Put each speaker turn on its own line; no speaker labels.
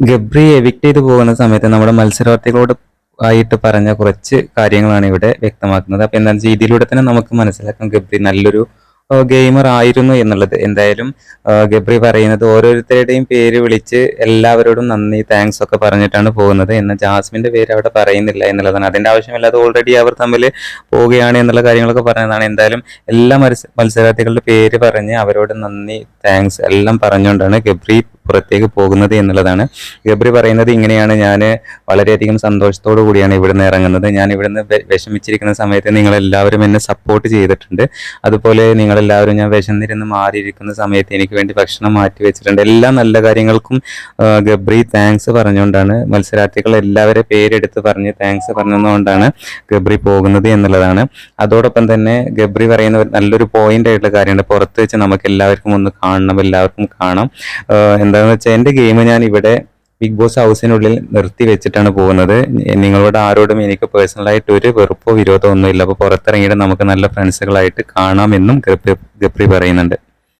Gabri evict ചെയ്തു പോകുന്ന സമയത്ത് നമ്മുടെ മത്സരാർത്ഥികളോട് ആയിട്ട് പറഞ്ഞ കുറച്ച് കാര്യങ്ങളാണ് ഇവിടെ വ്യക്തമാക്കുന്നത്. അപ്പൊ വെച്ചാൽ ഇതിലൂടെ തന്നെ നമുക്ക് മനസ്സിലാക്കാം ഗബ്രി നല്ലൊരു ഗെയിമർ ആയിരുന്നു എന്നുള്ളത്. എന്തായാലും ഗബ്രി പറയുന്നത് ഓരോരുത്തരുടെയും പേര് വിളിച്ച് എല്ലാവരോടും നന്ദി താങ്ക്സ് ഒക്കെ പറഞ്ഞിട്ടാണ് പോകുന്നത്. എന്നാൽ ജാസ്മിന്റെ പേര് അവിടെ പറയുന്നില്ല എന്നുള്ളതാണ്. അതിന്റെ ആവശ്യമില്ലാതെ ഓൾറെഡി അവർ തമ്മിൽ പോവുകയാണ് എന്നുള്ള കാര്യങ്ങളൊക്കെ പറഞ്ഞതാണ്. എന്തായാലും എല്ലാ മത്സ മത്സരാർത്ഥികളുടെ പേര് പറഞ്ഞ് അവരോട് നന്ദി താങ്ക്സ് എല്ലാം പറഞ്ഞുകൊണ്ടാണ് ഗബ്രി പുറത്തേക്ക് പോകുന്നത് എന്നുള്ളതാണ്. ഗബ്രി പറയുന്നത് ഇങ്ങനെയാണ്. ഞാൻ വളരെയധികം സന്തോഷത്തോടു കൂടിയാണ് ഇവിടുന്ന് ഇറങ്ങുന്നത്. ഞാൻ ഇവിടുന്ന് വിഷമിച്ചിരിക്കുന്ന സമയത്ത് നിങ്ങളെല്ലാവരും എന്നെ സപ്പോർട്ട് ചെയ്തിട്ടുണ്ട്. അതുപോലെ നിങ്ങളെല്ലാവരും ഞാൻ വിശന്നിരുന്ന് മാറിയിരിക്കുന്ന സമയത്ത് എനിക്ക് വേണ്ടി ഭക്ഷണം മാറ്റി വെച്ചിട്ടുണ്ട്. എല്ലാ നല്ല കാര്യങ്ങൾക്കും ഗബ്രി താങ്ക്സ് പറഞ്ഞുകൊണ്ടാണ്. മത്സരാർത്ഥികൾ എല്ലാവരും പേരെടുത്ത് പറഞ്ഞ് താങ്ക്സ് പറഞ്ഞതുകൊണ്ടാണ് ഗബ്രി പോകുന്നത് എന്നുള്ളതാണ്. അതോടൊപ്പം തന്നെ ഗബ്രി പറയുന്ന നല്ലൊരു പോയിന്റ് ആയിട്ടുള്ള കാര്യമുണ്ട് പുറത്ത് വെച്ച് നമുക്ക് എല്ലാവർക്കും ഒന്ന് കാണണം. എല്ലാവർക്കും കാണാം. എന്താണെന്ന് വെച്ചാൽ എന്റെ ഗെയിം ഞാൻ ഇവിടെ ബിഗ് ബോസ് ഹൗസിനുള്ളിൽ നിർത്തി വെച്ചിട്ടാണ് പോകുന്നത്. നിങ്ങളോട് ആരോടും എനിക്ക് പേഴ്സണലായിട്ട് ഒരു വെറുപ്പോ വിരോധമോ ഒന്നുമില്ല അപ്പോൾ പുറത്തിറങ്ങിയിട്ട് നമുക്ക് നല്ല ഫ്രണ്ട്സുകളായിട്ട് കാണാമെന്നും ഗപ്രി ഗപ്രി പറയുന്നുണ്ട്.